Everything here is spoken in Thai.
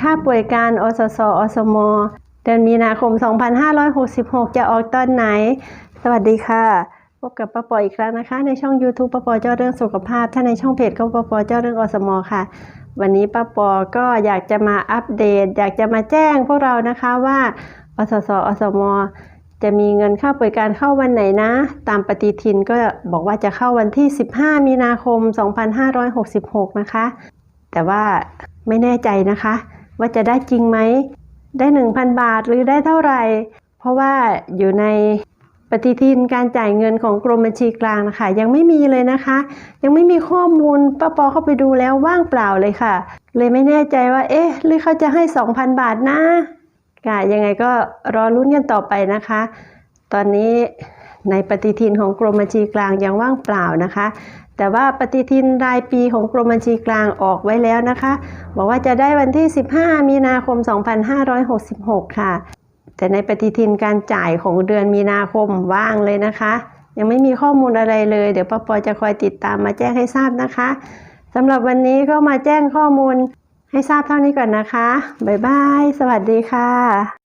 ค่าป่วยการอสสอสม เดือนมีนาคม 2566 จะออกตอนไหน สวัสดีค่ะ พบกับป้าปออีกครั้งนะคะ ในช่อง YouTube ป้าปอเจ้าเรื่องสุขภาพ ถ้าในช่องเพจก็ป้าปอเจ้าเรื่องอสม ค่ะ วันนี้ป้าปอก็อยากจะมาอัปเดต อยากจะมาแจ้งพวกเรานะคะว่าอสสอสม จะมีเงินค่าป่วยการเข้าวันไหนนะ ตามปฏิทินก็บอกว่าจะเข้าวันที่ 15 มีนาคม 2566 นะคะ แต่ว่าไม่แน่ใจนะคะ ว่าจะได้จริงไหม ได้ 1,000 บาทหรือได้เท่าไหร่ เพราะว่าอยู่ในปฏิทินการจ่ายเงินของกรมบัญชีกลางนะคะ ยังไม่มีเลยนะคะ ยังไม่มีข้อมูลป้าปอเข้าไปดูแล้วว่างเปล่าเลยค่ะ เลยไม่แน่ใจว่า เอ๊ะ หรือเขาจะให้ 2,000 บาทนะค่ะ ยังไงก็รอลุ้นกันต่อไปนะคะ ตอนนี้ในปฏิทินของกรมบัญชีกลางยังว่างเปล่านะคะ แต่ว่าปฏิทินรายปีของกรมบัญชีกลางออกไว้แล้วนะคะ บอกว่าจะได้วันที่ 15 มีนาคม 2566 ค่ะ แต่ในปฏิทินการจ่ายของเดือนมีนาคมว่างเลยนะคะ ยังไม่มีข้อมูลอะไรเลย เดี๋ยวปปจะคอยติดตามมาแจ้งให้ทราบนะคะสำหรับวันนี้ก็มาแจ้งข้อมูลให้ทราบเท่านี้ก่อนนะคะ บ๊ายบาย สวัสดีค่ะ